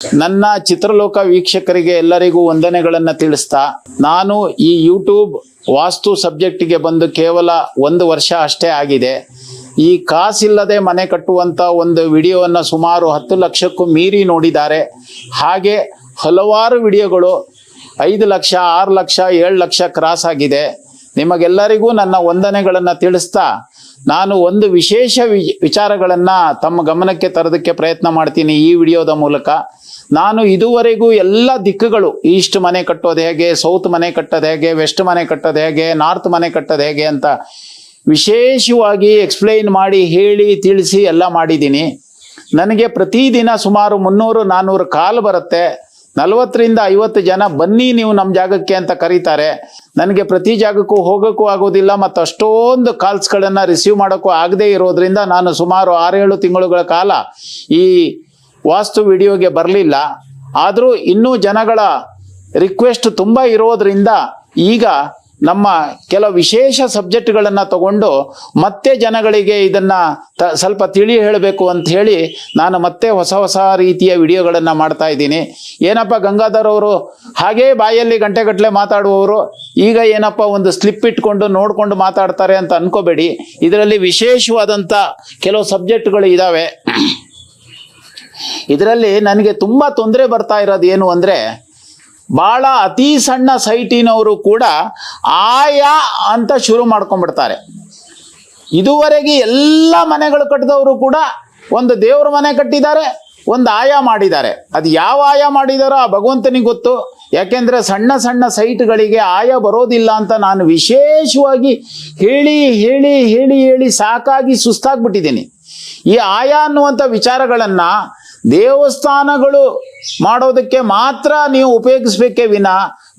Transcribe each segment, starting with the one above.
ನನ್ನ ಚಿತ್ರಲೋಕ ವೀಕ್ಷಕರಿಗೆ ಎಲ್ಲರಿಗೂ ವಂದನೆಗಳನ್ನು ತಿಳಿಸ್ತಾ, ನಾನು ಈ ಯೂಟ್ಯೂಬ್ ವಾಸ್ತು ಸಬ್ಜೆಕ್ಟಿಗೆ ಬಂದು ಕೇವಲ ಒಂದು ವರ್ಷ ಅಷ್ಟೇ ಆಗಿದೆ. ಈ ಕಾಸಿಲ್ಲದೆ ಮನೆ ಕಟ್ಟುವಂಥ ಒಂದು ವಿಡಿಯೋವನ್ನು ಸುಮಾರು ಹತ್ತು ಲಕ್ಷಕ್ಕೂ ಮೀರಿ ನೋಡಿದ್ದಾರೆ. ಹಾಗೆ ಹಲವಾರು ವಿಡಿಯೋಗಳು ಐದು ಲಕ್ಷ, ಆರು ಲಕ್ಷ, ಏಳು ಲಕ್ಷ ಕ್ರಾಸ್ ಆಗಿದೆ. ನಿಮಗೆಲ್ಲರಿಗೂ ನನ್ನ ವಂದನೆಗಳನ್ನು ತಿಳಿಸ್ತಾ ನಾನು ಒಂದು ವಿಶೇಷ ವಿ ವಿಚಾರಗಳನ್ನು ತಮ್ಮ ಗಮನಕ್ಕೆ ತರೋದಕ್ಕೆ ಪ್ರಯತ್ನ ಮಾಡ್ತೀನಿ ಈ ವಿಡಿಯೋದ ಮೂಲಕ. ನಾನು ಇದುವರೆಗೂ ಎಲ್ಲ ದಿಕ್ಕುಗಳು, ಈಸ್ಟ್ ಮನೆ ಕಟ್ಟೋದು ಹೇಗೆ, ಸೌತ್ ಮನೆ ಕಟ್ಟೋದು ಹೇಗೆ, ವೆಸ್ಟ್ ಮನೆ ಕಟ್ಟೋದು ಹೇಗೆ, ನಾರ್ತ್ ಮನೆ ಕಟ್ಟೋದು ಹೇಗೆ ಅಂತ ವಿಶೇಷವಾಗಿ ಎಕ್ಸ್ಪ್ಲೈನ್ ಮಾಡಿ, ಹೇಳಿ, ತಿಳಿಸಿ ಎಲ್ಲ ಮಾಡಿದ್ದೀನಿ. ನನಗೆ ಪ್ರತಿದಿನ ಸುಮಾರು ಮುನ್ನೂರು ನಾನ್ನೂರು ಕಾಲ್ ಬರುತ್ತೆ. ನಲವತ್ತರಿಂದ ಐವತ್ತು ಜನ ಬನ್ನಿ ನೀವು ನಮ್ಮ ಜಾಗಕ್ಕೆ ಅಂತ ಕರೀತಾರೆ. ನನಗೆ ಪ್ರತಿ ಜಾಗಕ್ಕೂ ಹೋಗೋಕ್ಕೂ ಆಗೋದಿಲ್ಲ, ಮತ್ತು ಅಷ್ಟೊಂದು ಕಾಲ್ಸ್ಗಳನ್ನು ರಿಸೀವ್ ಮಾಡೋಕ್ಕೂ ಆಗದೇ ಇರೋದ್ರಿಂದ ನಾನು ಸುಮಾರು ಆರೇಳು ತಿಂಗಳುಗಳ ಕಾಲ ಈ ವಾಸ್ತು ವಿಡಿಯೋಗೆ ಬರಲಿಲ್ಲ. ಆದರೂ ಇನ್ನೂ ಜನಗಳ ರಿಕ್ವೆಸ್ಟ್ ತುಂಬ ಇರೋದ್ರಿಂದ ಈಗ ನಮ್ಮ ಕೆಲವು ವಿಶೇಷ ಸಬ್ಜೆಕ್ಟ್ಗಳನ್ನು ತಗೊಂಡು ಮತ್ತೆ ಜನಗಳಿಗೆ ಇದನ್ನು ತ, ಸ್ವಲ್ಪ ತಿಳಿ ಹೇಳಬೇಕು ಅಂತ ಹೇಳಿ ನಾನು ಮತ್ತೆ ಹೊಸ ಹೊಸ ರೀತಿಯ ವಿಡಿಯೋಗಳನ್ನು ಮಾಡ್ತಾ ಇದ್ದೀನಿ. ಏನಪ್ಪ ಗಂಗಾಧರ್ ಅವರು ಹಾಗೇ ಬಾಯಲ್ಲಿ ಗಂಟೆಗಟ್ಟಲೆ ಮಾತಾಡುವವರು, ಈಗ ಏನಪ್ಪ ಒಂದು ಸ್ಲಿಪ್ ಇಟ್ಕೊಂಡು ನೋಡಿಕೊಂಡು ಮಾತಾಡ್ತಾರೆ ಅಂತ ಅನ್ಕೋಬೇಡಿ. ಇದರಲ್ಲಿ ವಿಶೇಷವಾದಂಥ ಕೆಲವು ಸಬ್ಜೆಕ್ಟ್ಗಳು ಇದ್ದಾವೆ ಇದರಲ್ಲಿ ನನಗೆ ತುಂಬ ತೊಂದರೆ ಬರ್ತಾ ಇರೋದು ಏನು ಅಂದರೆ ಭಾಳ ಅತಿ ಸಣ್ಣ ಸೈಟಿನವರು ಕೂಡ ಆಯಾ ಅಂತ ಶುರು ಮಾಡ್ಕೊಂಡ್ಬಿಡ್ತಾರೆ. ಇದುವರೆಗೆ ಎಲ್ಲ ಮನೆಗಳು ಕಟ್ಟಿದವರು ಕೂಡ ಒಂದು ದೇವ್ರ ಮನೆ ಕಟ್ಟಿದ್ದಾರೆ, ಒಂದು ಆಯ ಮಾಡಿದ್ದಾರೆ. ಅದು ಯಾವ ಆಯ ಮಾಡಿದಾರೋ ಆ ಭಗವಂತನಿಗೆ ಗೊತ್ತು. ಯಾಕೆಂದರೆ ಸಣ್ಣ ಸಣ್ಣ ಸೈಟ್ಗಳಿಗೆ ಆಯ ಬರೋದಿಲ್ಲ ಅಂತ ನಾನು ವಿಶೇಷವಾಗಿ ಹೇಳಿ ಹೇಳಿ ಹೇಳಿ ಹೇಳಿ ಸಾಕಾಗಿ ಸುಸ್ತಾಗ್ಬಿಟ್ಟಿದ್ದೀನಿ. ಈ ಆಯ ಅನ್ನುವಂಥ ವಿಚಾರಗಳನ್ನು ದೇವಸ್ಥಾನಗಳು ಮಾಡೋದಕ್ಕೆ ಮಾತ್ರ ನೀವು ಉಪಯೋಗಿಸ್ಬೇಕೇ ವಿನ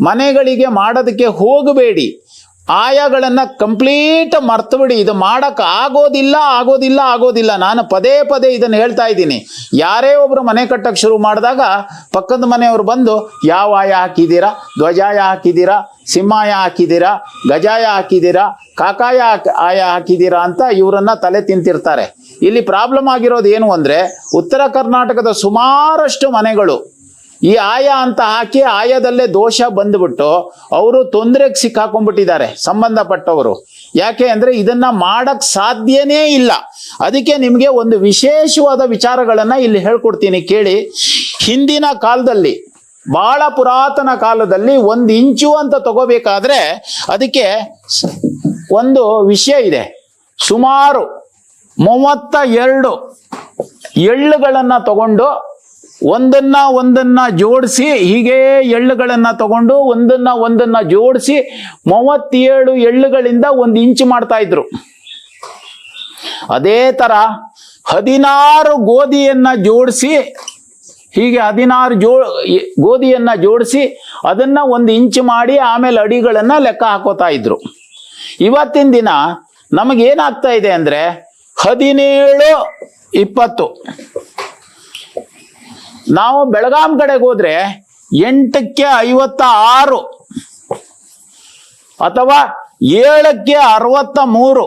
ಮನೆಗಳಿಗೆ ಮಾಡೋದಕ್ಕೆ ಹೋಗಬೇಡಿ. ಆಯಗಳನ್ನು ಕಂಪ್ಲೀಟ್ ಮರ್ತುಬಿಡಿ ಇದು ಮಾಡೋಕ್ಕೆ ಆಗೋದಿಲ್ಲ ಆಗೋದಿಲ್ಲ ಆಗೋದಿಲ್ಲ. ನಾನು ಪದೇ ಪದೇ ಇದನ್ನು ಹೇಳ್ತಾ ಇದ್ದೀನಿ. ಯಾರೇ ಒಬ್ಬರು ಮನೆ ಕಟ್ಟಕ್ಕೆ ಶುರು ಮಾಡಿದಾಗ ಪಕ್ಕದ ಮನೆಯವರು ಬಂದು, ಯಾವ ಆಯ ಹಾಕಿದ್ದೀರಾ? ಧ್ವಜಾಯ ಹಾಕಿದ್ದೀರಾ? ಸಿಂಹಾಯ ಹಾಕಿದ್ದೀರಾ? ಗಜಾಯ ಹಾಕಿದ್ದೀರಾ? ಕಾಕಾಯ ಆಯ ಹಾಕಿದ್ದೀರಾ? ಅಂತ ಇವರನ್ನ ತಲೆ ತಿಂತಿರ್ತಾರೆ. ಇಲ್ಲಿ ಪ್ರಾಬ್ಲಮ್ ಆಗಿರೋದು ಏನು ಅಂದರೆ ಉತ್ತರ ಕರ್ನಾಟಕದ ಸುಮಾರಷ್ಟು ಮನೆಗಳು ಈ ಆಯ ಅಂತ ಹಾಕಿ ಆಯದಲ್ಲೇ ದೋಷ ಬಂದ್ಬಿಟ್ಟು ಅವರು ತೊಂದರೆಗೆ ಸಿಕ್ಕಾಕೊಂಡ್ಬಿಟ್ಟಿದ್ದಾರೆ, ಸಂಬಂಧಪಟ್ಟವರು. ಯಾಕೆ ಅಂದರೆ ಇದನ್ನ ಮಾಡಕ್ ಸಾಧ್ಯನೇ ಇಲ್ಲ. ಅದಕ್ಕೆ ನಿಮಗೆ ಒಂದು ವಿಶೇಷವಾದ ವಿಚಾರಗಳನ್ನು ಇಲ್ಲಿ ಹೇಳ್ಕೊಡ್ತೀನಿ ಕೇಳಿ. ಹಿಂದಿನ ಕಾಲದಲ್ಲಿ ಬಹಳ ಪುರಾತನ ಕಾಲದಲ್ಲಿ ಒಂದು ಇಂಚು ಅಂತ ತಗೋಬೇಕಾದ್ರೆ ಅದಕ್ಕೆ ಒಂದು ವಿಷಯ ಇದೆ. ಸುಮಾರು ಮೂವತ್ತ ಎರಡು ಎಳ್ಳುಗಳನ್ನು ತಗೊಂಡು ಒಂದನ್ನ ಒಂದನ್ನ ಜೋಡಿಸಿ ಹೀಗೆ ಎಳ್ಳುಗಳನ್ನ ತಗೊಂಡು ಒಂದನ್ನ ಒಂದನ್ನ ಜೋಡಿಸಿ ಮೂವತ್ತೇಳು ಎಳ್ಳುಗಳಿಂದ ಒಂದು ಇಂಚು ಮಾಡ್ತಾ ಇದ್ರು. ಅದೇ ತರ ಹದಿನಾರು ಗೋಧಿಯನ್ನ ಜೋಡಿಸಿ ಹೀಗೆ ಹದಿನಾರು ಜೋ ಗೋಧಿಯನ್ನ ಜೋಡಿಸಿ ಅದನ್ನ ಒಂದು ಇಂಚು ಮಾಡಿ ಆಮೇಲೆ ಅಡಿಗಳನ್ನ ಲೆಕ್ಕ ಹಾಕೋತಾ ಇದ್ರು. ಇವತ್ತಿನ ದಿನ ನಮಗೇನಾಗ್ತಾ ಇದೆ ಅಂದ್ರೆ ಹದಿನೇಳು ಇಪ್ಪತ್ತು. ನಾವು ಬೆಳಗಾಂ ಕಡೆಗೆ ಹೋದ್ರೆ ಎಂಟಕ್ಕೆ ಐವತ್ತ ಆರು ಅಥವಾ ಏಳಕ್ಕೆ ಅರವತ್ತ ಮೂರು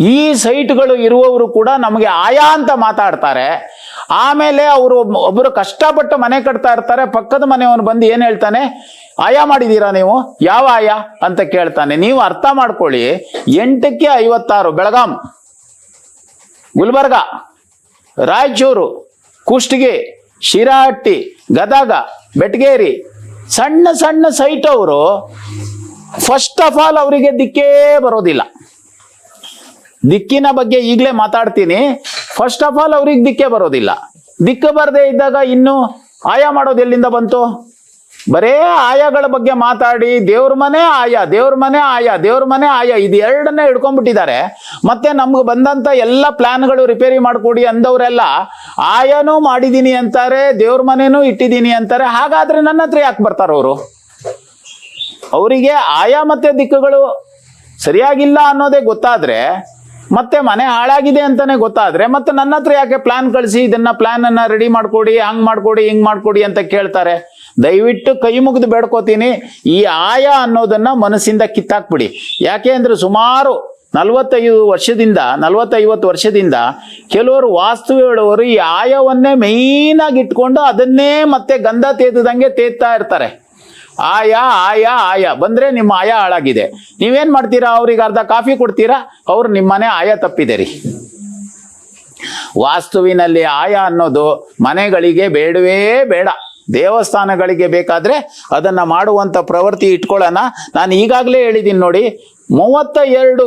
ಈ ಸೈಟ್ಗಳು ಇರುವವರು ಕೂಡ ನಮಗೆ ಆಯಾ ಅಂತ ಮಾತಾಡ್ತಾರೆ. ಆಮೇಲೆ ಅವರು ಒಬ್ಬರು ಕಷ್ಟಪಟ್ಟು ಮನೆ ಕಟ್ತಾ ಇರ್ತಾರೆ, ಪಕ್ಕದ ಮನೆಯವನು ಬಂದು ಏನು ಹೇಳ್ತಾನೆ? ಆಯಾ ಮಾಡಿದ್ದೀರಾ ನೀವು? ಯಾವ ಆಯಾ? ಅಂತ ಕೇಳ್ತಾನೆ. ನೀವು ಅರ್ಥ ಮಾಡ್ಕೊಳ್ಳಿ. ಎಂಟಕ್ಕೆ ಐವತ್ತಾರು, ಬೆಳಗಾಂ. ಗುಲ್ಬರ್ಗ ರಾಯಚೂರು, ಕುಷ್ಟಗಿ, ಶಿರಾಹಟ್ಟಿ, ಗದಗ, ಬೆಟ್ಗೇರಿ ಸಣ್ಣ ಸಣ್ಣ ಸೈಟ್ ಅವರು ಫಸ್ಟ್ ಆಫ್ ಆಲ್ ಅವರಿಗೆ ದಿಕ್ಕೇ ಬರೋದಿಲ್ಲ. ದಿಕ್ಕಿನ ಬಗ್ಗೆ ಈಗಲೇ ಮಾತಾಡ್ತೀನಿ. ಫಸ್ಟ್ ಆಫ್ ಆಲ್ ಅವ್ರಿಗೆ ದಿಕ್ಕೇ ಬರೋದಿಲ್ಲ. ದಿಕ್ಕು ಬರದೇ ಇದ್ದಾಗ ಇನ್ನು ಆಯಾ ಮಾಡೋದು ಎಲ್ಲಿಂದ ಬಂತು? ಬರೇ ಆಯಾಗಳ ಬಗ್ಗೆ ಮಾತಾಡಿ, ದೇವ್ರ ಮನೆ ಆಯಾ, ದೇವ್ರ ಮನೆ ಆಯಾ, ದೇವ್ರ ಮನೆ ಆಯಾ, ಇದು ಎರಡನ್ನೇ ಹಿಡ್ಕೊಂಡ್ಬಿಟ್ಟಿದ್ದಾರೆ. ಮತ್ತೆ ನಮ್ಗೆ ಬಂದಂತ ಎಲ್ಲ ಪ್ಲಾನ್ಗಳು ರಿಪೇರಿ ಮಾಡ್ಕೊಡಿ ಅಂದವರೆಲ್ಲ, ಆಯಾನೂ ಮಾಡಿದ್ದೀನಿ ಅಂತಾರೆ, ದೇವ್ರ ಮನೆನೂ ಇಟ್ಟಿದ್ದೀನಿ ಅಂತಾರೆ, ಹಾಗಾದ್ರೆ ನನ್ನ ಹತ್ರ ಯಾಕೆ ಬರ್ತಾರ ಅವರು? ಅವರಿಗೆ ಆಯಾ ಮತ್ತೆ ದಿಕ್ಕುಗಳು ಸರಿಯಾಗಿಲ್ಲ ಅನ್ನೋದೇ ಗೊತ್ತಾದ್ರೆ, ಮತ್ತೆ ಮನೆ ಹಾಳಾಗಿದೆ ಅಂತಾನೆ ಗೊತ್ತಾದ್ರೆ, ಮತ್ತೆ ನನ್ನ ಹತ್ರ ಯಾಕೆ ಪ್ಲಾನ್ ಕಳಿಸಿ, ಇದನ್ನ ಪ್ಲಾನ್ ಅನ್ನ ರೆಡಿ ಮಾಡ್ಕೊಡಿ, ಹಂಗ್ ಮಾಡ್ಕೊಡಿ, ಹಿಂಗ್ ಮಾಡ್ಕೊಡಿ ಅಂತ ಕೇಳ್ತಾರೆ? ದಯವಿಟ್ಟು ಕೈ ಮುಗಿದು ಬೇಡ್ಕೋತೀನಿ. ಈ ಆಯ ಅನ್ನೋದನ್ನ ಮನಸ್ಸಿಂದ ಕಿತ್ತಾಕ್ಬಿಡಿ. ಯಾಕೆ ಅಂದರೆ ಸುಮಾರು ನಲವತ್ತೈದು ವರ್ಷದಿಂದ, ನಲವತ್ತೈವತ್ತು ವರ್ಷದಿಂದ ಕೆಲವರು ವಾಸ್ತು ಹೇಳುವವರು ಈ ಆಯವನ್ನೇ ಮೇಯ್ನಾಗಿ ಇಟ್ಕೊಂಡು ಅದನ್ನೇ ಮತ್ತೆ ಗಂಧ ತೇತದಂಗೆ ತೇತಾ ಇರ್ತಾರೆ. ಆಯ ಆಯ ಆಯ. ಬಂದ್ರೆ ನಿಮ್ಮ ಆಯ ಹಾಳಾಗಿದೆ. ನೀವೇನು ಮಾಡ್ತೀರಾ? ಅವ್ರಿಗೆ ಅರ್ಧ ಕಾಫಿ ಕೊಡ್ತೀರಾ? ಅವ್ರು ನಿಮ್ಮನೆ ಆಯ ತಪ್ಪಿದೆ ರೀ ವಾಸ್ತುವಿನಲ್ಲಿ ಆಯ ಅನ್ನೋದು ಮನೆಗಳಿಗೆ ಬೇಡವೇ ಬೇಡ. ದೇವಸ್ಥಾನಗಳಿಗೆ ಬೇಕಾದ್ರೆ ಅದನ್ನ ಮಾಡುವಂತ ಪ್ರವೃತ್ತಿ ಇಟ್ಕೊಳ್ಳೋಣ. ನಾನು ಈಗಾಗಲೇ ಹೇಳಿದ್ದೀನಿ ನೋಡಿ ಮೂವತ್ತ ಎರಡು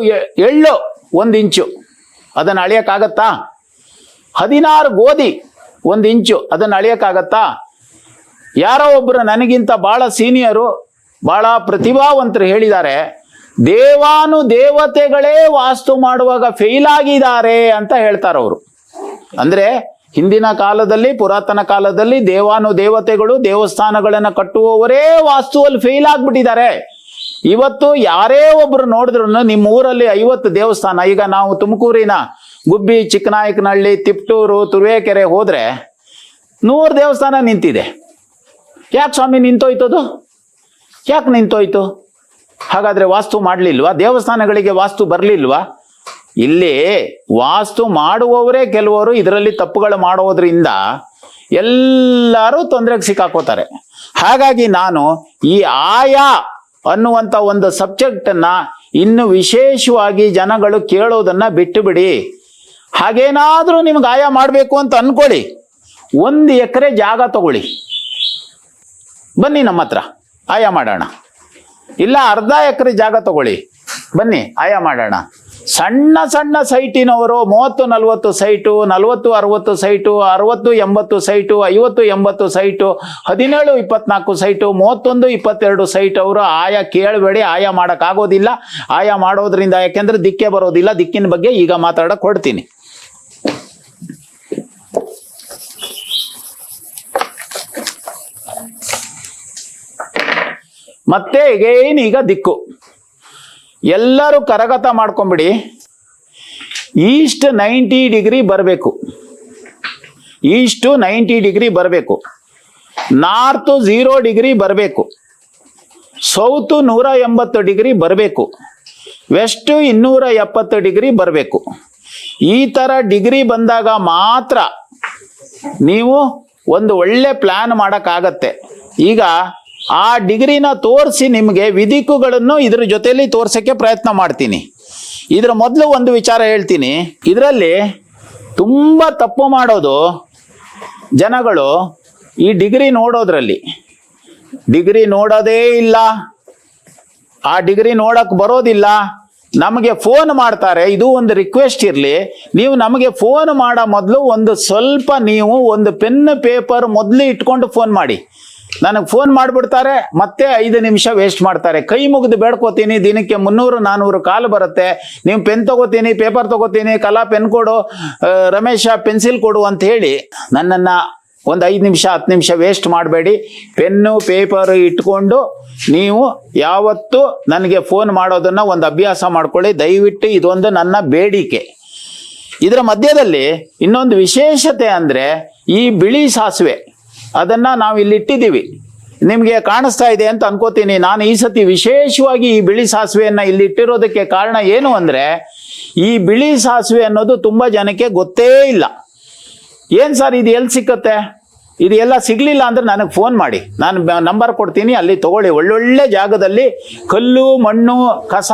ಎಳ್ಳು ಒಂದು ಇಂಚು. ಅದನ್ನು ಅಳಿಯಕ್ಕಾಗತ್ತಾ? ಹದಿನಾರು ಗೋಧಿ ಒಂದು ಇಂಚು. ಅದನ್ನು ಅಳಿಯಕ್ಕಾಗತ್ತಾ? ಯಾರೋ ಒಬ್ಬರು ನನಗಿಂತ ಬಹಳ ಸೀನಿಯರು ಬಹಳ ಪ್ರತಿಭಾವಂತರು ಹೇಳಿದ್ದಾರೆ, ದೇವಾನು ದೇವತೆಗಳೇ ವಾಸ್ತು ಮಾಡುವಾಗ ಫೇಲ್ ಆಗಿದ್ದಾರೆ ಅಂತ ಹೇಳ್ತಾರೆ ಅವರು ಅಂದ್ರೆ ಹಿಂದಿನ ಕಾಲದಲ್ಲಿ, ಪುರಾತನ ಕಾಲದಲ್ಲಿ ದೇವಾನು ದೇವತೆಗಳು ದೇವಸ್ಥಾನಗಳನ್ನು ಕಟ್ಟುವವರೇ ವಾಸ್ತುವಲ್ಲಿ ಫೇಲ್ ಆಗ್ಬಿಟ್ಟಿದ್ದಾರೆ. ಇವತ್ತು ಯಾರೇ ಒಬ್ರು ನೋಡಿದ್ರು ನಿಮ್ಮ ಊರಲ್ಲಿ ಐವತ್ತು ದೇವಸ್ಥಾನ, ಈಗ ನಾವು ತುಮಕೂರಿನ ಗುಬ್ಬಿ, ಚಿಕ್ಕನಾಯಕನಹಳ್ಳಿ, ತಿಪ್ಟೂರು, ತುರುವೇಕೆರೆ ಹೋದ್ರೆ ನೂರು ದೇವಸ್ಥಾನ ನಿಂತಿದೆ. ಯಾಕೆ ಸ್ವಾಮಿ ನಿಂತೋಯ್ತದು? ಯಾಕೆ ನಿಂತೋಯ್ತು? ಹಾಗಾದ್ರೆ ವಾಸ್ತು ಮಾಡಲಿಲ್ವಾ? ದೇವಸ್ಥಾನಗಳಿಗೆ ವಾಸ್ತು ಬರಲಿಲ್ವಾ? ಇಲ್ಲಿ ವಾಸ್ತು ಮಾಡುವವರೇ ಕೆಲವರು ಇದರಲ್ಲಿ ತಪ್ಪುಗಳು ಮಾಡೋದ್ರಿಂದ ಎಲ್ಲರೂ ತೊಂದರೆಗೆ ಸಿಕ್ಕಾಕೋತಾರೆ. ಹಾಗಾಗಿ ನಾನು ಈ ಆಯಾ ಅನ್ನುವಂಥ ಒಂದು ಸಬ್ಜೆಕ್ಟನ್ನು ಇನ್ನು ವಿಶೇಷವಾಗಿ ಜನಗಳು ಕೇಳೋದನ್ನ ಬಿಟ್ಟು ಬಿಡಿ ಹಾಗೇನಾದರೂ ನಿಮ್ಗೆ ಆಯಾ ಮಾಡಬೇಕು ಅಂತ ಅನ್ಕೊಳ್ಳಿ. ಒಂದು ಎಕರೆ ಜಾಗ ತಗೊಳ್ಳಿ. ಬನ್ನಿ ನಮ್ಮ ಹತ್ರ, ಆಯಾ ಮಾಡೋಣ. ಇಲ್ಲ ಅರ್ಧ ಎಕರೆ ಜಾಗ ತಗೊಳ್ಳಿ. ಬನ್ನಿ, ಆಯಾ ಮಾಡೋಣ. ಸಣ್ಣ ಸಣ್ಣ ಸೈಟಿನವರು ಮೂವತ್ತು, ನಲವತ್ತು ಸೈಟು, ನಲವತ್ತು, ಅರವತ್ತು ಸೈಟು, ಅರವತ್ತು, ಎಂಬತ್ತು ಸೈಟು, ಐವತ್ತು, ಎಂಬತ್ತು ಸೈಟು, ಹದಿನೇಳು, ಇಪ್ಪತ್ನಾಲ್ಕು ಸೈಟು, ಮೂವತ್ತೊಂದು, ಇಪ್ಪತ್ತೆರಡು ಸೈಟ್ ಅವರು ಆಯಾ ಕೇಳಬೇಡಿ, ಆಯಾ ಮಾಡೋಕ್ಕಾಗೋದಿಲ್ಲ ಆಯಾ ಮಾಡೋದ್ರಿಂದ ಯಾಕೆಂದ್ರೆ ದಿಕ್ಕೆ ಬರೋದಿಲ್ಲ. ದಿಕ್ಕಿನ ಬಗ್ಗೆ ಈಗ ಮಾತಾಡಕ್ಕೆ ಹೊಡ್ತೀನಿ ಮತ್ತೆ ಏನೀಗ ಈಗ ದಿಕ್ಕು. ಎಲ್ಲರೂ ಕರಗತ ಮಾಡ್ಕೊಂಬಿಡಿ. ಈಸ್ಟ್ ನೈಂಟಿ ಡಿಗ್ರಿ ಬರಬೇಕು. ಈಸ್ಟು ನೈಂಟಿ ಡಿಗ್ರಿ ಬರಬೇಕು. ನಾರ್ತು ಝೀರೋ ಡಿಗ್ರಿ ಬರಬೇಕು. ಸೌತು ನೂರ ಎಂಬತ್ತು ಡಿಗ್ರಿ ಬರಬೇಕು. ವೆಸ್ಟು ಇನ್ನೂರ ಎಪ್ಪತ್ತು ಡಿಗ್ರಿ ಬರಬೇಕು. ಈ ಥರ ಡಿಗ್ರಿ ಬಂದಾಗ ಮಾತ್ರ ನೀವು ಒಂದು ಒಳ್ಳೆ ಪ್ಲ್ಯಾನ್ ಮಾಡೋಕ್ಕಾಗತ್ತೆ. ಈಗ ಆ ಡಿಗ್ರಿನ ತೋರಿಸಿ ನಿಮಗೆ ವಿಧಿಕುಗಳನ್ನು ಇದ್ರ ಜೊತೆಯಲ್ಲಿ ತೋರ್ಸೋಕ್ಕೆ ಪ್ರಯತ್ನ ಮಾಡ್ತೀನಿ. ಇದರ ಮೊದಲು ಒಂದು ವಿಚಾರ ಹೇಳ್ತೀನಿ. ಇದರಲ್ಲಿ ತುಂಬ ತಪ್ಪು ಮಾಡೋದು ಜನಗಳು ಈ ಡಿಗ್ರಿ ನೋಡೋದ್ರಲ್ಲಿ. ಡಿಗ್ರಿ ನೋಡೋದೇ ಇಲ್ಲ. ಆ ಡಿಗ್ರಿ ನೋಡಕ್ ಬರೋದಿಲ್ಲ. ನಮಗೆ ಫೋನ್ ಮಾಡ್ತಾರೆ. ಇದು ಒಂದು ರಿಕ್ವೆಸ್ಟ್ ಇರಲಿ. ನೀವು ನಮಗೆ ಫೋನ್ ಮಾಡೋ ಮೊದಲು ಒಂದು ಸ್ವಲ್ಪ ನೀವು ಒಂದು ಪೆನ್ ಪೇಪರ್ ಮೊದಲು ಇಟ್ಕೊಂಡು ಫೋನ್ ಮಾಡಿ. ನನಗೆ ಫೋನ್ ಮಾಡಿಬಿಡ್ತಾರೆ, ಮತ್ತೆ ಐದು ನಿಮಿಷ ವೇಸ್ಟ್ ಮಾಡ್ತಾರೆ. ಕೈ ಮುಗಿದು ಬೇಡ್ಕೋತೀನಿ, ದಿನಕ್ಕೆ ಮುನ್ನೂರು ನಾನ್ನೂರು ಕಾಲು ಬರುತ್ತೆ. ನೀವು ಪೆನ್ ತಗೋತೀನಿ ಪೇಪರ್ ತಗೋತೀನಿ, ಕಲಾ ಪೆನ್ ಕೊಡು ರಮೇಶ ಪೆನ್ಸಿಲ್ ಕೊಡು ಅಂತ ಹೇಳಿ ನನ್ನನ್ನು ಒಂದು ಐದು ನಿಮಿಷ, ಹತ್ತು ನಿಮಿಷ ವೇಸ್ಟ್ ಮಾಡಬೇಡಿ. ಪೆನ್ನು ಪೇಪರ್ ಇಟ್ಕೊಂಡು ನೀವು ಯಾವತ್ತು ನನಗೆ ಫೋನ್ ಮಾಡೋದನ್ನು ಒಂದು ಅಭ್ಯಾಸ ಮಾಡ್ಕೊಳ್ಳಿ. ದಯವಿಟ್ಟು ಇದೊಂದು ನನ್ನ ಬೇಡಿಕೆ. ಇದರ ಮಧ್ಯದಲ್ಲಿ ಇನ್ನೊಂದು ವಿಶೇಷತೆ ಅಂದರೆ ಈ ಬಿಳಿ ಸಾಸಿವೆ. ಅದನ್ನ ನಾವು ಇಲ್ಲಿ ಇಟ್ಟಿದ್ದೀವಿ. ನಿಮಗೆ ಕಾಣಿಸ್ತಾ ಇದೆ ಅಂತ ಅನ್ಕೋತೀನಿ. ನಾನು ಈ ಸತಿ ವಿಶೇಷವಾಗಿ ಈ ಬಿಳಿ ಸಾಸಿವೆಯನ್ನ ಇಲ್ಲಿ ಇಟ್ಟಿರೋದಕ್ಕೆ ಕಾರಣ ಏನು ಅಂದರೆ, ಈ ಬಿಳಿ ಸಾಸಿವೆ ಅನ್ನೋದು ತುಂಬ ಜನಕ್ಕೆ ಗೊತ್ತೇ ಇಲ್ಲ. ಏನು ಸರ್ ಇದು ಎಲ್ಲಿ ಸಿಕ್ಕತ್ತೆ? ಇದು ಎಲ್ಲ ಸಿಗ್ಲಿಲ್ಲ ಅಂದ್ರೆ ನನಗೆ ಫೋನ್ ಮಾಡಿ. ನಾನು ನಂಬರ್ ಕೊಡ್ತೀನಿ, ಅಲ್ಲಿ ತಗೊಳ್ಳಿ. ಒಳ್ಳೊಳ್ಳೆ ಜಾಗದಲ್ಲಿ ಕಲ್ಲು, ಮಣ್ಣು, ಕಸ,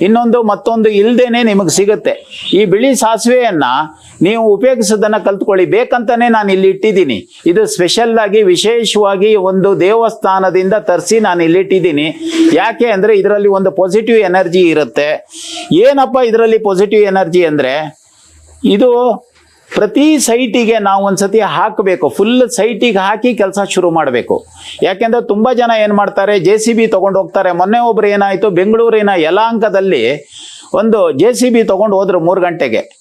ಇನ್ನೊಂದು ಮತ್ತೊಂದು ಇಲ್ದೇನೆ ನಿಮಗೆ ಸಿಗುತ್ತೆ. ಈ ಬಿಳಿ ಸಾಸಿವೆಯನ್ನು ನೀವು ಉಪಯೋಗಿಸೋದನ್ನು ಕಲ್ತ್ಕೊಳ್ಳಿ. ಬೇಕಂತಾನೆ ನಾನು ಇಲ್ಲಿ ಇಟ್ಟಿದ್ದೀನಿ. ಇದು ಸ್ಪೆಷಲ್ ಆಗಿ, ವಿಶೇಷವಾಗಿ ಒಂದು ದೇವಸ್ಥಾನದಿಂದ ತರಿಸಿ ನಾನು ಇಲ್ಲಿ ಇಟ್ಟಿದ್ದೀನಿ. ಯಾಕೆ ಅಂದ್ರೆ ಇದರಲ್ಲಿ ಒಂದು ಪಾಸಿಟಿವ್ ಎನರ್ಜಿ ಇರುತ್ತೆ. ಏನಪ್ಪ ಇದರಲ್ಲಿ ಪಾಸಿಟಿವ್ ಎನರ್ಜಿ ಅಂದ್ರೆ? ಇದು ಪ್ರತಿ ಸೈಟಿಗೆ ನಾವು ಒಂದ್ಸತಿ ಹಾಕಬೇಕು ಫುಲ್ ಸೈಟಿಗೆ ಹಾಕಿ ಕೆಲಸ ಶುರು ಮಾಡಬೇಕು. ಯಾಕೆಂದ್ರೆ ತುಂಬ ಜನ ಏನು ಮಾಡ್ತಾರೆ ಜೆ ಸಿ ಬಿ ತೊಗೊಂಡು ಹೋಗ್ತಾರೆ. ಮೊನ್ನೆ ಒಬ್ರು ಏನಾಯಿತು, ಬೆಂಗಳೂರಿನ ಯಲಾಂಕದಲ್ಲಿ ಒಂದು ಜೆ ಸಿ ಬಿ ತೊಗೊಂಡು ಹೋದ್ರು ಮೂರು ಗಂಟೆಗೆ.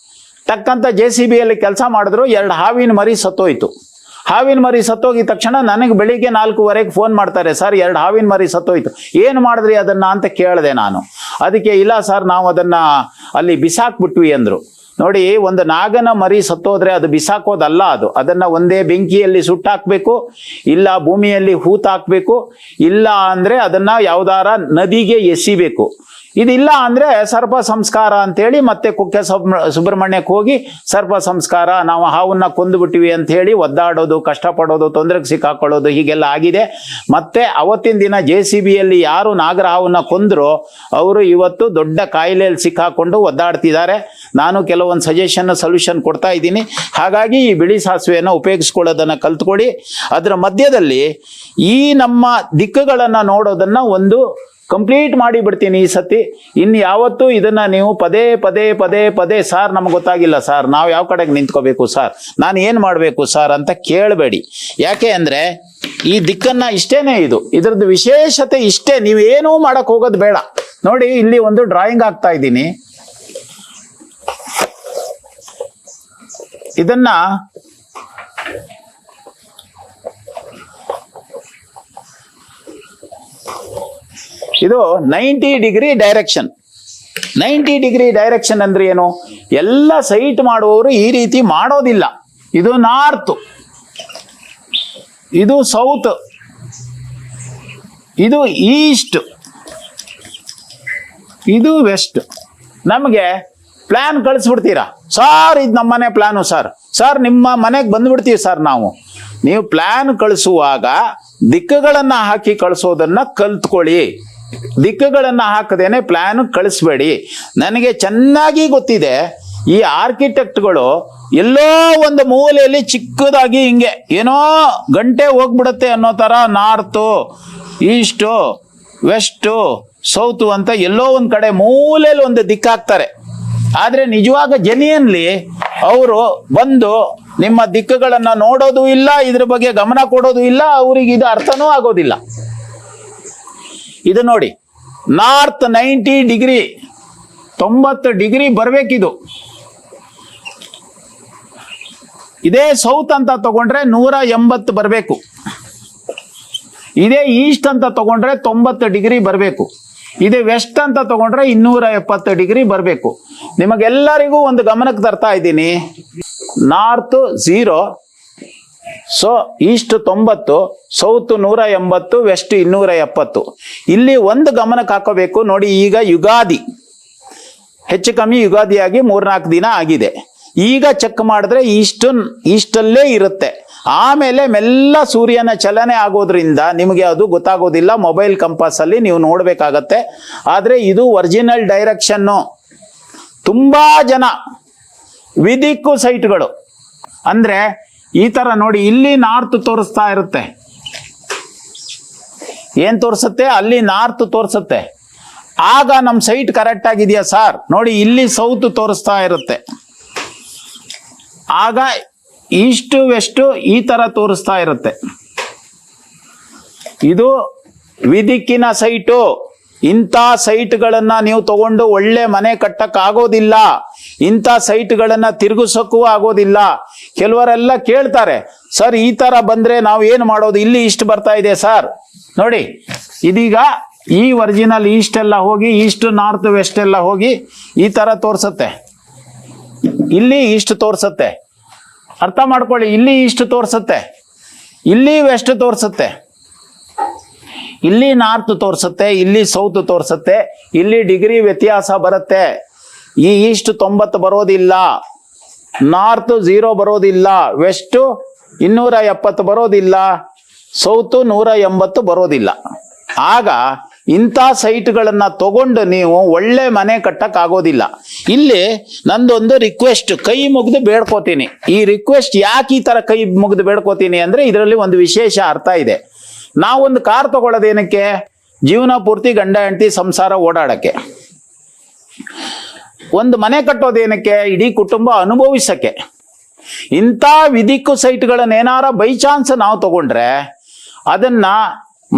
ತಕ್ಕಂಥ ಜೆ ಸಿ ಬಿಯಲ್ಲಿ ಕೆಲಸ ಮಾಡಿದ್ರು, ಎರಡು ಹಾವಿನ ಮರಿ ಸತ್ತೋಯ್ತು. ಹಾವಿನ ಮರಿ ಸತ್ತೋಗಿದ ತಕ್ಷಣ ನನಗೆ ಬೆಳಿಗ್ಗೆ ನಾಲ್ಕೂವರೆಗೆ ಫೋನ್ ಮಾಡ್ತಾರೆ, ಸರ್, ಎರಡು ಹಾವಿನ ಮರಿ ಸತ್ತೋಯ್ತು. ಏನು ಮಾಡಿದ್ರಿ ಅದನ್ನ? ಅಂತ ಕೇಳಿದೆ ನಾನು. ಅದಕ್ಕೆ, ಇಲ್ಲ ಸರ್, ನಾವು ಅದನ್ನ ಅಲ್ಲಿ ಬಿಸಾಕ್ಬಿಟ್ವಿ, ಅಂದರು. ನೋಡಿ, ಒಂದು ನಾಗನ ಮರಿ ಸತ್ತೋದ್ರೆ ಅದು ಬಿಸಾಕೋದಲ್ಲ ಅದು. ಅದನ್ನ ಒಂದೇ ಬೆಂಕಿಯಲ್ಲಿ ಸುಟ್ಟಾಕ್ಬೇಕು, ಇಲ್ಲ ಭೂಮಿಯಲ್ಲಿ ಹೂತಾಕ್ಬೇಕು, ಇಲ್ಲ ಅಂದ್ರೆ ಅದನ್ನ ಯಾವ್ದಾರ ನದಿಗೆ ಎಸಿಬೇಕು. ಇದಿಲ್ಲ ಅಂದ್ರೆ ಸರ್ಪ ಸಂಸ್ಕಾರ ಅಂತೇಳಿ ಮತ್ತೆ ಕುಕ್ಕೆ ಸುಬ್ರ- ಸುಬ್ರಹ್ಮಣ್ಯಕ್ಕೆ ಹೋಗಿ ಸರ್ಪ ಸಂಸ್ಕಾರ, ನಾವು ಹಾವನ್ನ ಕೊಂದುಬಿಟ್ಟಿವಿ ಅಂತ ಹೇಳಿ ಒದ್ದಾಡೋದು, ಕಷ್ಟಪಡೋದು, ತೊಂದರೆಗೆ ಸಿಕ್ಕಾಕೊಳ್ಳೋದು ಹೀಗೆಲ್ಲ ಆಗಿದೆ. ಮತ್ತೆ ಅವತ್ತಿನ ದಿನ ಜೆ ಸಿ ಬಿಯಲ್ಲಿ ಯಾರು ನಾಗರ ಹಾವನ್ನ ಕೊಂದ್ರು ಅವರು ಇವತ್ತು ದೊಡ್ಡ ಕಾಯಿಲೆಯಲ್ಲಿ ಸಿಕ್ಕಾಕೊಂಡು ಒದ್ದಾಡ್ತಿದ್ದಾರೆ. ನಾನು ಕೆಲವೊಂದು ಸಜೆಷನ್ ಸೊಲ್ಯೂಷನ್ ಕೊಡ್ತಾ ಇದ್ದೀನಿ. ಹಾಗಾಗಿ ಈ ಬಿಳಿ ಸಾಸಿವೆಯನ್ನು ಉಪಯೋಗಿಸ್ಕೊಳ್ಳೋದನ್ನು ಕಲ್ತ್ಕೊಳ್ಳಿ ಅದರ ಮಧ್ಯದಲ್ಲಿ ಈ ನಮ್ಮ ದಿಕ್ಕುಗಳನ್ನು ನೋಡೋದನ್ನ ಒಂದು ಕಂಪ್ಲೀಟ್ ಮಾಡಿ ಬಿಡ್ತೀನಿ ಈ ಸತಿ. ಇನ್ನು ಯಾವತ್ತೂ ಇದನ್ನ ನೀವು ಪದೇ ಪದೇ ಪದೇ ಪದೇ, ಸಾರ್, ನಮ್ಗೆ ಗೊತ್ತಾಗಿಲ್ಲ ಸಾರ್, ನಾವು ಯಾವ ಕಡೆಗೆ ನಿಂತ್ಕೋಬೇಕು ಸರ್, ನಾನು ಏನು ಮಾಡಬೇಕು ಸಾರ್ ಅಂತ ಕೇಳಬೇಡಿ. ಯಾಕೆ ಅಂದರೆ ಈ ದಿಕ್ಕನ್ನ ಇಷ್ಟೇನೆ ಇದು. ಇದ್ರದ್ದು ವಿಶೇಷತೆ ಇಷ್ಟೇ. ನೀವೇನೂ ಮಾಡಕ್ ಹೋಗೋದು ಬೇಡ. ನೋಡಿ, ಇಲ್ಲಿ ಒಂದು ಡ್ರಾಯಿಂಗ್ ಆಗ್ತಾ ಇದ್ದೀನಿ. ಇದನ್ನ ಇದು ninety degree direction ninety degree direction ಅಂದ್ರೆ ಏನು? ಎಲ್ಲ ಸೈಟ್ ಮಾಡುವವರು ಈ ರೀತಿ ಮಾಡೋದಿಲ್ಲ. ಇದು ನಾರ್ತ್ ಇದು ಸೌತ್ ಇದು ಈಸ್ಟ್ ಇದು ವೆಸ್ಟ್ ನಮಗೆ ಪ್ಲ್ಯಾನ್ ಕಳಿಸ್ಬಿಡ್ತೀರಾ? ಸರ್ ಇದು ನಮ್ಮನೆ ಪ್ಲ್ಯಾನು ಸರ್ ಸರ್ ನಿಮ್ಮ ಮನೆಗೆ ಬಂದ್ಬಿಡ್ತೀವಿ ಸರ್ ನಾವು. ನೀವು ಪ್ಲ್ಯಾನ್ ಕಳಿಸುವಾಗ ದಿಕ್ಕುಗಳನ್ನು ಹಾಕಿ ಕಳಿಸೋದನ್ನ ಕಲ್ತ್ಕೊಳ್ಳಿ. ದಿಕ್ಕುಗಳನ್ನು ಹಾಕದೇನೆ ಪ್ಲ್ಯಾನ್ ಕಳಿಸ್ಬೇಡಿ. ನನಗೆ ಚೆನ್ನಾಗಿ ಗೊತ್ತಿದೆ, ಈ ಆರ್ಕಿಟೆಕ್ಟ್ಗಳು ಎಲ್ಲೋ ಒಂದು ಮೂಲೆಯಲ್ಲಿ ಚಿಕ್ಕದಾಗಿ ಹಿಂಗೆ, ಏನೋ ಗಂಟೆ ಹೋಗ್ಬಿಡುತ್ತೆ ಅನ್ನೋ ಥರ ನಾರ್ತು ಈಸ್ಟು ವೆಸ್ಟು ಸೌತು ಅಂತ ಎಲ್ಲೋ ಒಂದು ಕಡೆ ಮೂಲೆಯಲ್ಲಿ ಒಂದು ದಿಕ್ಕಾಕ್ತಾರೆ ಆದರೆ ನಿಜವಾಗ ಜನಿಯನ್ಲಿ ಅವರು ಬಂದು ನಿಮ್ಮ ದಿಕ್ಕುಗಳನ್ನು ನೋಡೋದು ಇಲ್ಲ, ಇದ್ರ ಬಗ್ಗೆ ಗಮನ ಕೊಡೋದು ಇಲ್ಲ, ಅವ್ರಿಗೆ ಇದು ಅರ್ಥನೂ ಆಗೋದಿಲ್ಲ. ಇದು ನೋಡಿ, ನಾರ್ತ್ ನೈಂಟಿ ಡಿಗ್ರಿ, ತೊಂಬತ್ತು ಡಿಗ್ರಿ ಬರಬೇಕಿದು. ಇದೇ ಸೌತ್ ಅಂತ ತಗೊಂಡ್ರೆ ನೂರ ಎಂಬತ್ತು ಬರಬೇಕು. ಇದೇ ಈಸ್ಟ್ ಅಂತ ತಗೊಂಡ್ರೆ ತೊಂಬತ್ತು ಡಿಗ್ರಿ ಬರಬೇಕು. ಇದೇ ವೆಸ್ಟ್ ಅಂತ ತಗೊಂಡ್ರೆ ಇನ್ನೂರ ಎಪ್ಪತ್ತು ಡಿಗ್ರಿ ಬರಬೇಕು. ನಿಮಗೆಲ್ಲರಿಗೂ ಒಂದು ಗಮನಕ್ಕೆ ತರ್ತಾ ಇದ್ದೀನಿ. ನಾರ್ತ್ ಝೀರೋ ಸೊ ಈಸ್ಟ್ ತೊಂಬತ್ತು ಸೌತ್ ನೂರ ಎಂಬತ್ತು ವೆಸ್ಟ್ ಇನ್ನೂರ ಎಪ್ಪತ್ತು. ಇಲ್ಲಿ ಒಂದು ಗಮನಕ್ಕೆ ಹಾಕೋಬೇಕು. ನೋಡಿ, ಈಗ ಯುಗಾದಿ. ಹೆಚ್ಚು ಕಮ್ಮಿ ಯುಗಾದಿಯಾಗಿ ಮೂರ್ನಾಲ್ಕು ದಿನ ಆಗಿದೆ. ಈಗ ಚೆಕ್ ಮಾಡಿದ್ರೆ ಈಸ್ಟ್ ಈಸ್ಟಲ್ಲೇ ಇರುತ್ತೆ. ಆಮೇಲೆ ಮೆಲ್ಲ ಸೂರ್ಯನ ಚಲನೆ ಆಗೋದ್ರಿಂದ ನಿಮಗೆ ಅದು ಗೊತ್ತಾಗೋದಿಲ್ಲ. ಮೊಬೈಲ್ ಕಂಪಾಸಲ್ಲಿ ನೀವು ನೋಡಬೇಕಾಗತ್ತೆ. ಆದರೆ ಇದು ಒರಿಜಿನಲ್ ಡೈರೆಕ್ಷನ್ನು ತುಂಬ ಜನ. ವಿದಿಕ್ಕು ಸೈಟ್ಗಳು ಅಂದರೆ ಈ ಥರ ನೋಡಿ ಇಲ್ಲಿ ನಾರ್ತ್ ತೋರಿಸ್ತಾ ಇರುತ್ತೆ. ಏನು ತೋರಿಸುತ್ತೆ? ಅಲ್ಲಿ ನಾರ್ತ್ ತೋರಿಸುತ್ತೆ. ಆಗ ನಮ್ಮ ಸೈಟ್ ಕರೆಕ್ಟ್ ಆಗಿದೆಯಾ ಸರ್ ನೋಡಿ ಇಲ್ಲಿ ಸೌತ್ ತೋರಿಸ್ತಾ ಇರುತ್ತೆ. ಆಗ ಈಸ್ಟು ವೆಸ್ಟು ಈ ಥರ ತೋರಿಸ್ತಾ ಇರುತ್ತೆ. ಇದು ವಿದಿಕ್ಕಿನ ಸೈಟು ಇಂಥ ಸೈಟ್ಗಳನ್ನು ನೀವು ತಗೊಂಡು ಒಳ್ಳೆ ಮನೆ ಕಟ್ಟಕ್ಕಾಗೋದಿಲ್ಲ ಇಂಥ ಸೈಟ್ಗಳನ್ನು ತಿರುಗಿಸೋಕ್ಕೂ ಆಗೋದಿಲ್ಲ. ಕೆಲವರೆಲ್ಲ ಕೇಳ್ತಾರೆ, ಸರ್, ಈ ತರ ಬಂದ್ರೆ ನಾವು ಏನು ಮಾಡೋದು? ಇಲ್ಲಿ ಇಷ್ಟು ಬರ್ತಾ ಇದೆ, ಸರ್. ನೋಡಿ, ಇದೀಗ ಈ ಒರಿಜಿನಲ್ ಈಸ್ಟ್ ಎಲ್ಲ ಹೋಗಿ, ಈಸ್ಟ್ ನಾರ್ತ್ ವೆಸ್ಟ್ ಎಲ್ಲ ಹೋಗಿ ಈ ತರ ತೋರಿಸುತ್ತೆ. ಇಲ್ಲಿ ಈಸ್ಟ್ ತೋರಿಸುತ್ತೆ. ಅರ್ಥ ಮಾಡ್ಕೊಳ್ಳಿ, ಇಲ್ಲಿ ಈಸ್ಟ್ ತೋರಿಸುತ್ತೆ. ಇಲ್ಲಿ ವೆಸ್ಟ್ ತೋರಿಸುತ್ತೆ. ಇಲ್ಲಿ ನಾರ್ತ್ ತೋರಿಸುತ್ತೆ, ಇಲ್ಲಿ ಸೌತ್ ತೋರಿಸುತ್ತೆ, ಇಲ್ಲಿ ಡಿಗ್ರಿ ವ್ಯತ್ಯಾಸ ಬರುತ್ತೆ. ಈ ಈಸ್ಟ್ ತೊಂಬತ್ತು ಬರೋದಿಲ್ಲ. ನಾರ್ತ್ ಝೀರೋ ಬರೋದಿಲ್ಲ. ವೆಸ್ಟು ಇನ್ನೂರ ಎಪ್ಪತ್ತು ಬರೋದಿಲ್ಲ. ಸೌತು ನೂರ ಎಂಬತ್ತು ಬರೋದಿಲ್ಲ. ಆಗ ಇಂಥ ಸೈಟ್ಗಳನ್ನು ತಗೊಂಡು ನೀವು ಒಳ್ಳೆ ಮನೆ ಕಟ್ಟಕ್ಕಾಗೋದಿಲ್ಲ. ಇಲ್ಲಿ ನಂದೊಂದು ರಿಕ್ವೆಸ್ಟ್ ಕೈ ಮುಗಿದು ಬೇಡ್ಕೋತೀನಿ. ಈ ರಿಕ್ವೆಸ್ಟ್ ಯಾಕೆ ಈ ಥರ ಕೈ ಮುಗಿದು ಬೇಡ್ಕೋತೀನಿ ಅಂದರೆ ಇದರಲ್ಲಿ ಒಂದು ವಿಶೇಷ ಅರ್ಥ ಇದೆ. ನಾವೊಂದು ಕಾರ್ ತಗೊಳ್ಳೋದೇನಕ್ಕೆ? ಜೀವನ ಪೂರ್ತಿ ಗಂಡ, ಹೆಂಡತಿ, ಸಂಸಾರ ಓಡಾಡಕ್ಕೆ. ಒಂದು ಮನೆ ಕಟ್ಟೋದೇನಕ್ಕೆ ಇಡೀ ಕುಟುಂಬ ಅನುಭವಿಸಕ್ಕೆ. ಇಂಥ ವಿದಿಕ್ಕು ಸೈಟ್ಗಳನ್ನೇನಾರ ಬೈ ಚಾನ್ಸ್ ನಾವು ತಗೊಂಡ್ರೆ ಅದನ್ನ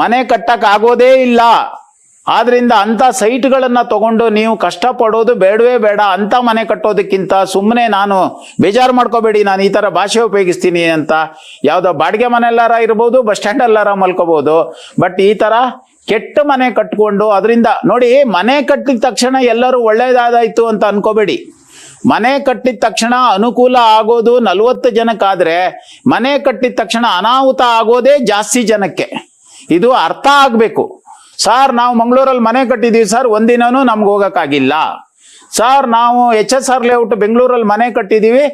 ಮನೆ ಕಟ್ಟಕ್ ಆಗೋದೇ ಇಲ್ಲ. ಆದ್ರಿಂದ ಅಂಥ ಸೈಟ್ಗಳನ್ನು ತಗೊಂಡು ನೀವು ಕಷ್ಟಪಡೋದು ಬೇಡವೇ ಬೇಡ. ಅಂಥ ಮನೆ ಕಟ್ಟೋದಕ್ಕಿಂತ ಸುಮ್ಮನೆ ನಾನು ಬೇಜಾರು ಮಾಡ್ಕೋಬೇಡಿ, ನಾನು ಈ ಥರ ಭಾಷೆ ಉಪಯೋಗಿಸ್ತೀನಿ ಅಂತ. ಯಾವುದೋ ಬಾಡಿಗೆ ಮನೆಯಲ್ಲಾರ ಇರ್ಬೋದು, ಬಸ್ ಸ್ಟ್ಯಾಂಡಲ್ಲಾರ ಮಲ್ಕೋಬೋದು. ಬಟ್ ಈ ಥರ ಕೆಟ್ಟ ಮನೆ ಕಟ್ಕೊಂಡು ಅದರಿಂದ ನೋಡಿ ಮನೆ ಕಟ್ಟಿದ ತಕ್ಷಣ ಎಲ್ಲರೂ ಒಳ್ಳೇದಾದಾಯ್ತು ಅಂತ ಅನ್ಕೋಬೇಡಿ. ಮನೆ ಕಟ್ಟಿದ ತಕ್ಷಣ ಅನುಕೂಲ ಆಗೋದು ನಲವತ್ತು ಜನಕ್ಕಾದ್ರೆ ಮನೆ ಕಟ್ಟಿದ ತಕ್ಷಣ ಅನಾಹುತ ಆಗೋದೇ ಜಾಸ್ತಿ ಜನಕ್ಕೆ. ಇದು ಅರ್ಥ ಆಗಬೇಕು. ಸರ್ ನಾವು ಮಂಗಳೂರಲ್ಲಿ ಮನೆ ಕಟ್ಟಿದೀವಿ ಸರ್ ಒಂದಿನೂ ನಮ್ಗೆ ಹೋಗೋಕ್ಕಾಗಿಲ್ಲ. ಸರ್ ನಾವು ಎಚ್ ಎಸ್ ಆರ್ ಲೇಔಟ್ ಬೆಂಗಳೂರಲ್ಲಿ ಮನೆ ಕಟ್ಟಿದೀವಿ,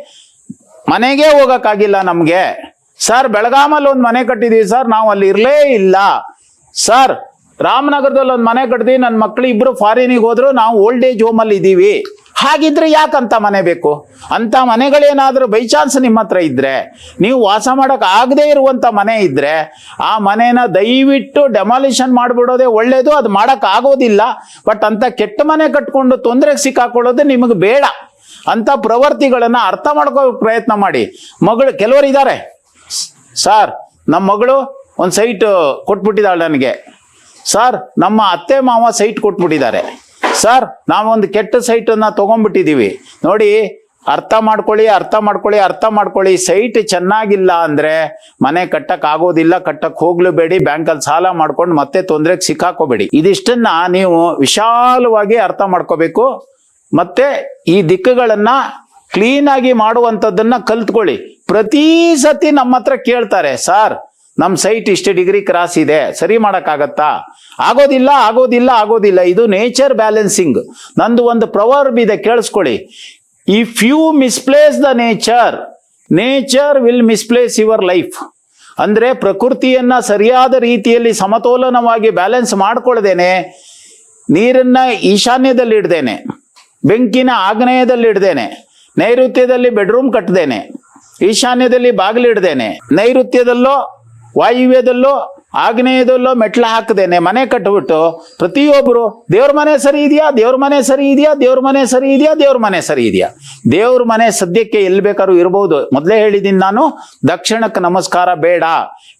ಮನೆಗೆ ಹೋಗೋಕ್ಕಾಗಿಲ್ಲ ನಮಗೆ. ಸರ್ ಬೆಳಗಾಮಲ್ಲಿ ಒಂದು ಮನೆ ಕಟ್ಟಿದೀವಿ ಸರ್, ನಾವು ಅಲ್ಲಿ ಇರಲೇ ಇಲ್ಲ. ಸರ್ ರಾಮನಗರದಲ್ಲಿ ಒಂದು ಮನೆ ಕಟ್ಟಿದೀವಿ ನನ್ನ ಮಕ್ಕಳು ಇಬ್ರು ಫಾರಿನಿಗೆ ಹೋದ್ರು, ನಾವು ಓಲ್ಡ್ ಏಜ್ ಹೋಮಲ್ಲಿ ಇದ್ದೀವಿ ಹಾಗಿದ್ರೆ ಯಾಕಂತ ಮನೆ ಬೇಕು? ಅಂತ ಮನೆಗಳೇನಾದ್ರೂ ಬೈ ಚಾನ್ಸ್ ನಿಮ್ಮ ಹತ್ರ ಇದ್ರೆ, ನೀವು ವಾಸ ಮಾಡಕ್ ಆಗದೇ ಇರುವಂತ ಮನೆ ಇದ್ರೆ, ಆ ಮನೇನ ದಯವಿಟ್ಟು ಡೆಮಾಲಿಷನ್ ಮಾಡಿಬಿಡೋದೇ ಒಳ್ಳೇದು, ಅದು ಮಾಡಕ್ ಆಗೋದಿಲ್ಲ. ಬಟ್ ಅಂತ ಕೆಟ್ಟ ಮನೆ ಕಟ್ಕೊಂಡು ತೊಂದರೆಗೆ ಸಿಕ್ಕಾಕೊಳ್ಳೋದು ನಿಮಗೆ ಬೇಡ. ಅಂತ ಪ್ರವೃತ್ತಿಗಳನ್ನ ಅರ್ಥ ಮಾಡ್ಕೋ ಪ್ರಯತ್ನ ಮಾಡಿ. ಮಗಳು, ಕೆಲವರು ಇದ್ದಾರೆ ಸರ್ ನಮ್ಮ ಮಗಳು ಒಂದು ಸೈಟ್ ಕೊಟ್ಬಿಟ್ಟಿದ್ದಾಳೆ ನನಗೆ. ಸರ್ ನಮ್ಮ ಅತ್ತೆ ಮಾವ ಸೈಟ್ ಕೊಟ್ಬಿಟ್ಟಿದ್ದಾರೆ. ಸರ್ ನಾವೊಂದು ಕೆಟ್ಟ ಸೈಟನ್ನು ತೊಗೊಂಡ್ಬಿಟ್ಟಿದ್ದೀವಿ. ನೋಡಿ, ಅರ್ಥ ಮಾಡ್ಕೊಳ್ಳಿ ಅರ್ಥ ಮಾಡ್ಕೊಳ್ಳಿ ಅರ್ಥ ಮಾಡ್ಕೊಳ್ಳಿ. ಸೈಟ್ ಚೆನ್ನಾಗಿಲ್ಲ ಅಂದರೆ ಮನೆ ಕಟ್ಟಕ್ ಆಗೋದಿಲ್ಲ, ಕಟ್ಟಕ್ ಹೋಗ್ಲೇಬೇಡಿ ಬ್ಯಾಂಕಲ್ಲಿ ಸಾಲ ಮಾಡ್ಕೊಂಡು ಮತ್ತೆ ತೊಂದರೆಗೆ ಸಿಕ್ಕಾಕೋಬೇಡಿ. ಇದಿಷ್ಟನ್ನ ನೀವು ವಿಶಾಲವಾಗಿ ಅರ್ಥ ಮಾಡ್ಕೋಬೇಕು. ಮತ್ತೆ ಈ ದಿಕ್ಕುಗಳನ್ನ ಕ್ಲೀನ್ ಆಗಿ ಮಾಡುವಂಥದ್ದನ್ನ ಕಲ್ತ್ಕೊಳ್ಳಿ. ಪ್ರತಿ ಸತಿ ನಮ್ಮ ಹತ್ರ ಕೇಳ್ತಾರೆ ಸರ್ ನಮ್ಮ ಸೈಟ್ ಇಷ್ಟು ಡಿಗ್ರಿ ಕ್ರಾಸ್ ಇದೆ. ಸರಿ ಮಾಡೋಕ್ಕಾಗತ್ತಾ? ಆಗೋದಿಲ್ಲ ಆಗೋದಿಲ್ಲ ಆಗೋದಿಲ್ಲ. ಇದು ನೇಚರ್ ಬ್ಯಾಲೆನ್ಸಿಂಗ್ ನಂದು ಒಂದು ಪ್ರವರ್ಬ್ ಇದೆ, ಕೇಳಿಸ್ಕೊಳ್ಳಿ. If you misplace the nature nature will misplace your life ಅಂದರೆ ಪ್ರಕೃತಿಯನ್ನ ಸರಿಯಾದ ರೀತಿಯಲ್ಲಿ ಸಮತೋಲನವಾಗಿ ಬ್ಯಾಲೆನ್ಸ್ ಮಾಡ್ಕೊಳ್ದೇನೆ, ನೀರನ್ನ ಈಶಾನ್ಯದಲ್ಲಿ ಇಡ್ದೇನೆ, ಬೆಂಕಿನ ಆಗ್ನೇಯದಲ್ಲಿ ಇಡ್ದೇನೆ, ನೈಋತ್ಯದಲ್ಲಿ ಬೆಡ್ರೂಮ್ ಕಟ್ಟದೇನೆ ಈಶಾನ್ಯದಲ್ಲಿ ಬಾಗಿಲಿಡ್ದೇನೆ ನೈಋತ್ಯದಲ್ಲೋ ವಾಯುವ್ಯದಲ್ಲೋ, ಆಗ್ನೇಯದಲ್ಲೋ ಮೆಟ್ಲ ಹಾಕದೇನೆ, ಮನೆ ಕಟ್ಟಿಬಿಟ್ಟು ಪ್ರತಿಯೊಬ್ಬರು ದೇವ್ರ ಮನೆ ಸರಿ ಇದೆಯಾ, ದೇವ್ರ ಮನೆ ಸರಿ ಇದೆಯಾ, ದೇವ್ರ ಮನೆ ಸರಿ ಇದೆಯಾ, ದೇವ್ರ ಮನೆ ಸರಿ ಇದೆಯಾ? ದೇವ್ರ ಮನೆ ಸದ್ಯಕ್ಕೆ ಎಲ್ಲಿ ಬೇಕಾದ್ರೂ ಇರಬಹುದು ಮೊದಲೇ ಹೇಳಿದ್ದೀನಿ ನಾನು, ದಕ್ಷಿಣಕ್ಕೆ ನಮಸ್ಕಾರ ಬೇಡ.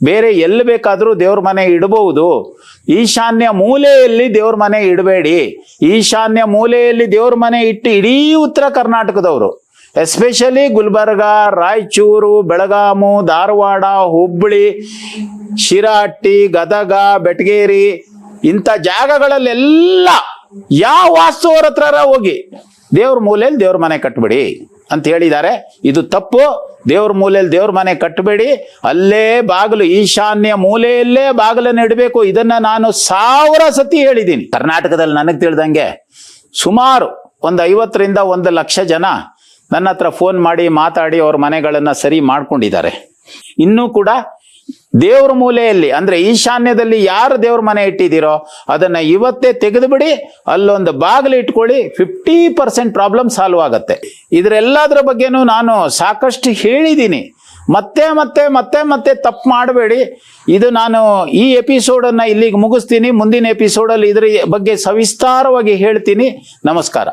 ಬೇರೆ ಎಲ್ಲಿ ಬೇಕಾದರೂ ದೇವ್ರ ಮನೆ ಇಡಬಹುದು ಈಶಾನ್ಯ ಮೂಲೆಯಲ್ಲಿ ದೇವ್ರ ಮನೆ ಇಡಬೇಡಿ. ಈಶಾನ್ಯ ಮೂಲೆಯಲ್ಲಿ ದೇವ್ರ ಮನೆ ಇಟ್ಟು ಇಡೀ ಉತ್ತರ ಕರ್ನಾಟಕದವರು. ಎಸ್ಪೆಷಲಿ ಗುಲ್ಬರ್ಗ ರಾಯಚೂರು ಬೆಳಗಾಮು ಧಾರವಾಡ ಹುಬ್ಬಳ್ಳಿ ಶಿರಹಟ್ಟಿ ಗದಗ ಬೆಟಗೇರಿ ಇಂಥ ಜಾಗಗಳಲ್ಲೆಲ್ಲ ಯಾವ ವಾಸ್ತುವರ ಹತ್ರ ಹೋಗಿ ದೇವ್ರ ಮೂಲೆಯಲ್ಲಿ ದೇವ್ರ ಮನೆ ಕಟ್ಬಿಡಿ ಅಂತ ಹೇಳಿದ್ದಾರೆ. ಇದು ತಪ್ಪು. ದೇವ್ರ ಮೂಲೆಯಲ್ಲಿ ದೇವ್ರ ಮನೆ ಕಟ್ಟಬೇಡಿ ಅಲ್ಲೇ ಬಾಗಿಲು, ಈಶಾನ್ಯ ಮೂಲೆಯಲ್ಲೇ ಬಾಗಿಲನ್ನು ಇಡಬೇಕು. ಇದನ್ನ ನಾನು ಸಾವಿರ ಸತಿ ಹೇಳಿದ್ದೀನಿ. ಕರ್ನಾಟಕದಲ್ಲಿ ನನಗೆ ತಿಳಿದಂಗೆ ಸುಮಾರು ಒಂದು ಐವತ್ತರಿಂದ ಒಂದು ಲಕ್ಷ ಜನ ನನ್ನ ಹತ್ರ ಫೋನ್ ಮಾಡಿ, ಮಾತಾಡಿ, ಅವ್ರ ಮನೆಗಳನ್ನು ಸರಿ ಮಾಡ್ಕೊಂಡಿದ್ದಾರೆ. ಇನ್ನೂ ಕೂಡ ದೇವ್ರ ಮೂಲೆಯಲ್ಲಿ, ಅಂದ್ರೆ ಈಶಾನ್ಯದಲ್ಲಿ ಯಾರು ದೇವ್ರ ಮನೆ ಇಟ್ಟಿದ್ದೀರೋ, ಅದನ್ನ ಇವತ್ತೇ ತೆಗೆದುಬಿಡಿ, ಅಲ್ಲೊಂದು ಬಾಗಿಲು ಇಟ್ಕೊಳ್ಳಿ ಫಿಫ್ಟಿ ಪರ್ಸೆಂಟ್ ಪ್ರಾಬ್ಲಮ್ ಸಾಲ್ವ್ ಆಗುತ್ತೆ. ಇದರೆಲ್ಲದರ ಬಗ್ಗೆನೂ ನಾನು ಸಾಕಷ್ಟು ಹೇಳಿದ್ದೀನಿ ಮತ್ತೆ ಮತ್ತೆ ಮತ್ತೆ ಮತ್ತೆ ತಪ್ಪು ಮಾಡಬೇಡಿ. ಇದು ನಾನು ಈ ಎಪಿಸೋಡನ್ನು ಇಲ್ಲಿಗೆ ಮುಗಿಸ್ತೀನಿ. ಮುಂದಿನ ಎಪಿಸೋಡಲ್ಲಿ ಇದರ ಬಗ್ಗೆ ಸವಿಸ್ತಾರವಾಗಿ ಹೇಳ್ತೀನಿ. ನಮಸ್ಕಾರ.